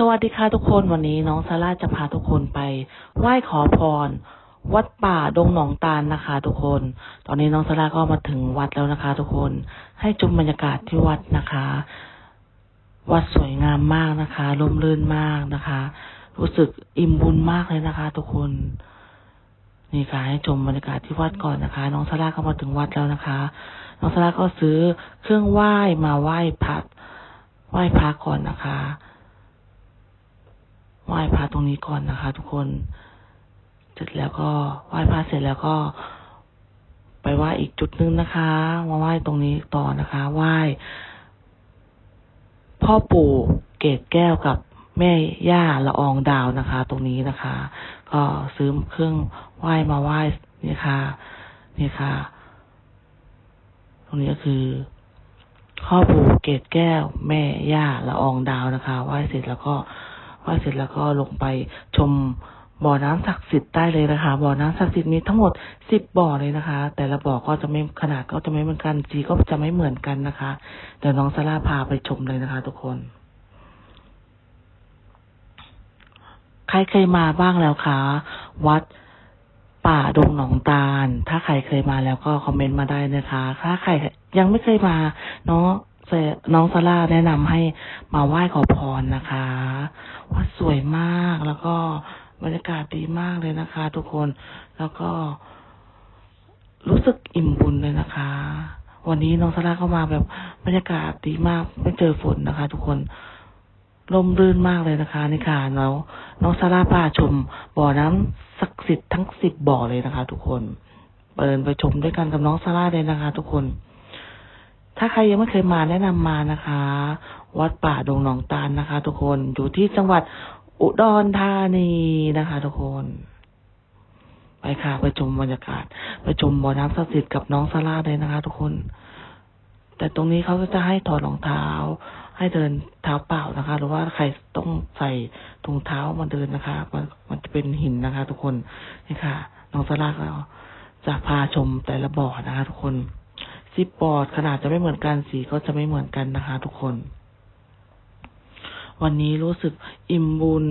สวัสดีค่ะทุกคนวันนี้น้องซาร่าจะพาทุกคนไป ไหว้ขอพร วัดป่าดงหนองตาลนะคะ ทุกคน ตอนนี้น้องซาร่าก็มาถึงวัดแล้วนะคะ ทุกคนให้ชมบรรยากาศที่วัดนะคะ วัดสวยงามมากนะคะร่มรื่นมากนะคะ รู้สึกอิ่มบุญมากเลยนะคะ ทุกคน นี่ค่ะให้ชมบรรยากาศที่วัดก่อนนะคะ น้องซาร่าก็มาถึงวัดแล้วนะคะ น้องซาร่าก็ซื้อเครื่องไหว้มาไหว้พระไหว้พระก่อนนะคะ ไหว้พระตรงนี้ก่อนนะคะ ทุกคนเสร็จแล้วก็ไหว้พระเสร็จแล้วก็ ไปไหว้อีกจุดนึงนะคะมาไหว้ตรงนี้ต่อนะคะไหว้พ่อปู่เกตแก้วกับแม่ย่าละอองดาวนะคะ ตรงนี้นะคะ ก็ซื้อเครื่องไหว้มาไหว้นี่ค่ะ นี่ค่ะ ตรงนี้ก็คือพ่อปู่เกตแก้ว แม่ย่าละอองดาวนะคะ ไหว้เสร็จแล้วก็ ไหว้เสร็จแล้วก็ลงไปชมบ่อน้ำศักดิ์สิทธิ์ได้เลยนะคะ บ่อน้ำศักดิ์สิทธิ์มีทั้งหมดสิบบ่อเลยนะคะ แต่ละบ่อก็จะไม่ขนาดก็จะไม่เหมือนกันสีก็จะไม่เหมือนกันนะคะเดี๋ยวน้องซาร่าพาไปชมเลยนะคะ ทุกคนใครเคยมาบ้างแล้วคะวัดป่าดงหนองตาล ถ้าใครเคยมาแล้วก็คอมเมนต์มาได้นะคะ ถ้าใครยังไม่เคยมา เนาะ น้องซาร่าแนะนำให้มาไหว้ขอพรนะคะวัดสวยมากแล้วก็บรรยากาศดีมากเลยนะคะ ทุกคนแล้วก็รู้สึกอิ่มบุญเลยนะคะ วันนี้น้องซาร่าก็มาแบบบรรยากาศดีมากไม่เจอฝนนะคะ ทุกคนร่มรื่นมากเลยนะคะนี่ค่ะแล้วน้องซาร่าพาชมบ่อน้ำศักดิ์สิทธิ์ทั้งสิบบ่อเลยนะคะ ทุกคนเปิดไปชมด้วยกันกับน้องซาร่าเลยนะคะ ทุกคน ถ้าใครยังไม่เคยมาแนะนำมานะคะ วัดป่าดงหนองตาลนะคะ ทุกคนอยู่ที่จังหวัดอุดรธานีนะคะ ทุกคนไปค่ะไปชมบรรยากาศไปชมบ่อน้ำศักดิ์สิทธิ์กับน้องซาร่าเลยนะคะ ทุกคน แต่ตรงนี้เขาก็จะให้ถอดรองเท้า ให้เดินเท้าเปล่านะคะ หรือว่าใครต้องใส่ถุงเท้ามาเดินนะคะ มันมันจะเป็นหินนะคะ ทุกคนนี่ค่ะ น้องซาร่าก็จะพาชมแต่ละบ่อนะคะ ทุกคน ซิปบอร์ดขนาดจะไม่เหมือนกันสีก็จะไม่เหมือนกันนะคะ ทุกคน วันนี้รู้สึกอิ่มบุญ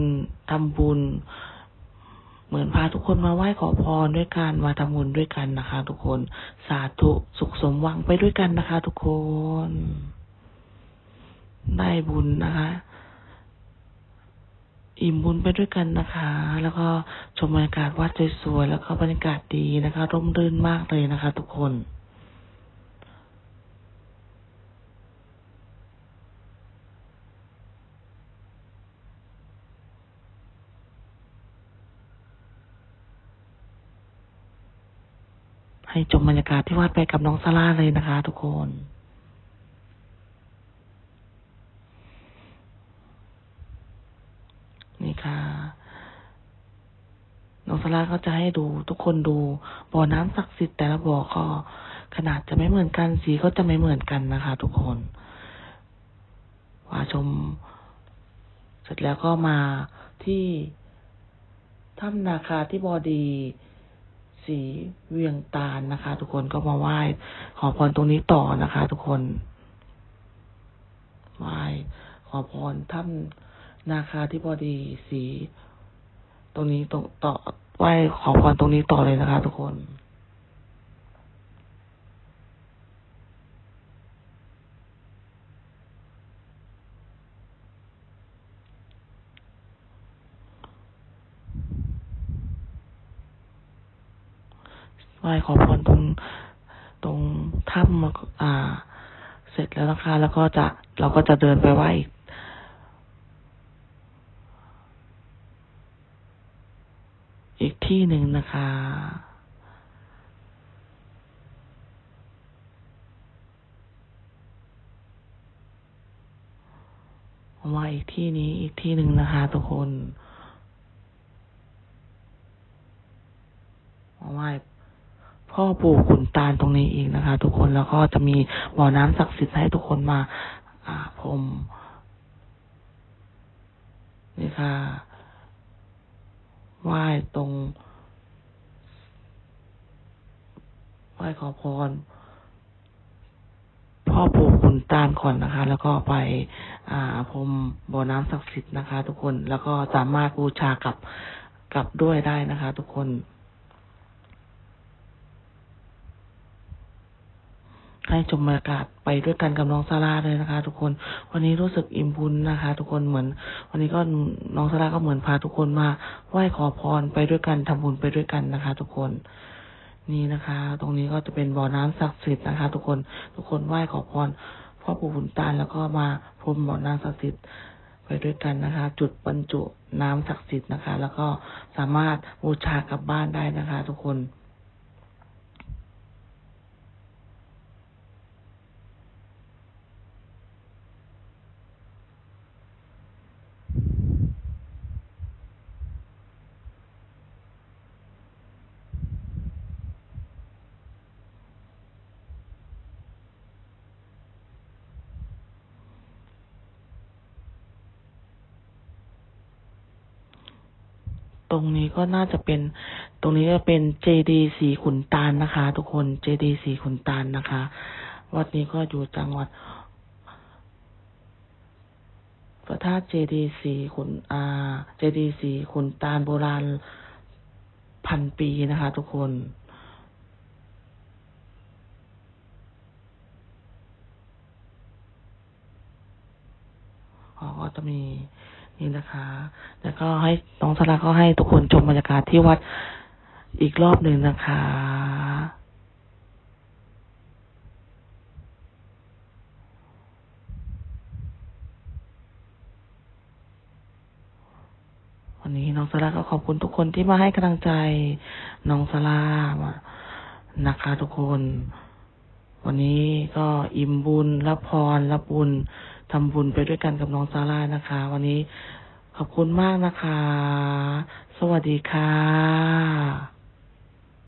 ทำบุญ เหมือนพาทุกคนมาไหว้ขอพรด้วยกันมาทำบุญด้วยกันนะคะ ทุกคนสาธุสุขสมหวังไปด้วยกันนะคะ ทุกคน ได้บุญนะคะอิ่มบุญไปด้วยกันนะคะ แล้วก็ชมบรรยากาศวัดสวยๆ แล้วก็บรรยากาศดีนะคะ ร่มรื่นมากเลยนะคะ ทุกคน ให้ชมบรรยากาศที่วัดไปกับน้องซาร่าเลยนะคะ ทุกคนนี่ค่ะ น้องซาร่าก็จะให้ดูทุกคนดูบ่อน้ำศักดิ์สิทธิ์แต่ละบ่อก็ขนาดจะไม่เหมือนกันสีก็จะไม่เหมือนกันนะคะ ทุกคนว่าชม เสร็จแล้วก็มาที่ถ้ำนาคาที่บอดี สีเวียงตาลนะคะ ทุกคนก็มาไหว้ขอพรตรงนี้ต่อนะคะ ทุกคนไหว้ขอพรถ้ำนาคาที่พอดีสี ตรงนี้ตรงต่อไหว้ขอพรตรงนี้ต่อเลยนะคะ ทุกคน ไหว้ขอพรตรงตรงถ้ำอ่า เสร็จแล้วนะคะ แล้วก็จะเราก็จะเดินไปไหว้อีกที่หนึ่งนะคะมาอีกที่นี้อีกที่หนึ่งนะคะทุกคนมาไหว้ พ่อปู่ขุนตาลตรงนี้อีกนะคะ ทุกคนแล้วก็จะมีบ่อน้ำศักดิ์สิทธิ์ให้ทุกคนมา อ่าพรมนี่ค่ะไหว้ตรงไหว้ขอพร พ่อปู่ขุนตาลก่อนนะคะ แล้วก็ไป อ่าพรมบ่อน้ำศักดิ์สิทธิ์นะคะ ทุกคนแล้วก็สามารถบูชากับกับด้วยได้นะคะ ทุกคน ให้ชมบรรยากาศไปด้วยกันกับน้องซาร่าเลยนะคะ ทุกคน วันนี้รู้สึกอิ่มบุญนะคะ ทุกคนเหมือน วันนี้ก็น้องซาร่าก็เหมือนพาทุกคนมาไหว้ขอพรไปด้วยกันทำบุญไปด้วยกันนะคะ ทุกคนนี่นะคะ ตรงนี้ก็จะเป็นบ่อน้ำศักดิ์สิทธิ์นะคะ ทุกคนทุกคนไหว้ขอพรพ่อปู่ขุนตาลแล้วก็มาพรมบ่อน้ำศักดิ์สิทธิ์ไปด้วยกันนะคะ จุดบรรจุน้ำศักดิ์สิทธิ์นะคะ แล้วก็สามารถบูชากลับบ้านได้นะคะ ทุกคน รงนี้ก็น่าจะเป็นตรงนี้ก็เป็นเจดีสีขุนตาลนะคะ ทุกคนเจดีสีขุนตาลนะคะ วัดนี้ก็อยู่จังหวัดพระธาตุเจดีสีขุนอ่าเจดีสีขุนตาลโบราณพันปีนะคะ ทุกคนอ๋อก็จะมี นี่นะคะ แล้วก็ให้น้องสลาก็ให้ทุกคนชมบรรยากาศที่วัดอีกรอบหนึ่งนะคะวันนี้น้องสลาก็ขอบคุณทุกคนที่มาให้กำลังใจน้องสลามานะคะทุกคน วันนี้ก็อิ่มบุญรับพรรับบุญทำบุญไปด้วยกันกับน้องซาร่านะคะ วันนี้ขอบคุณมากนะคะ สวัสดีค่ะ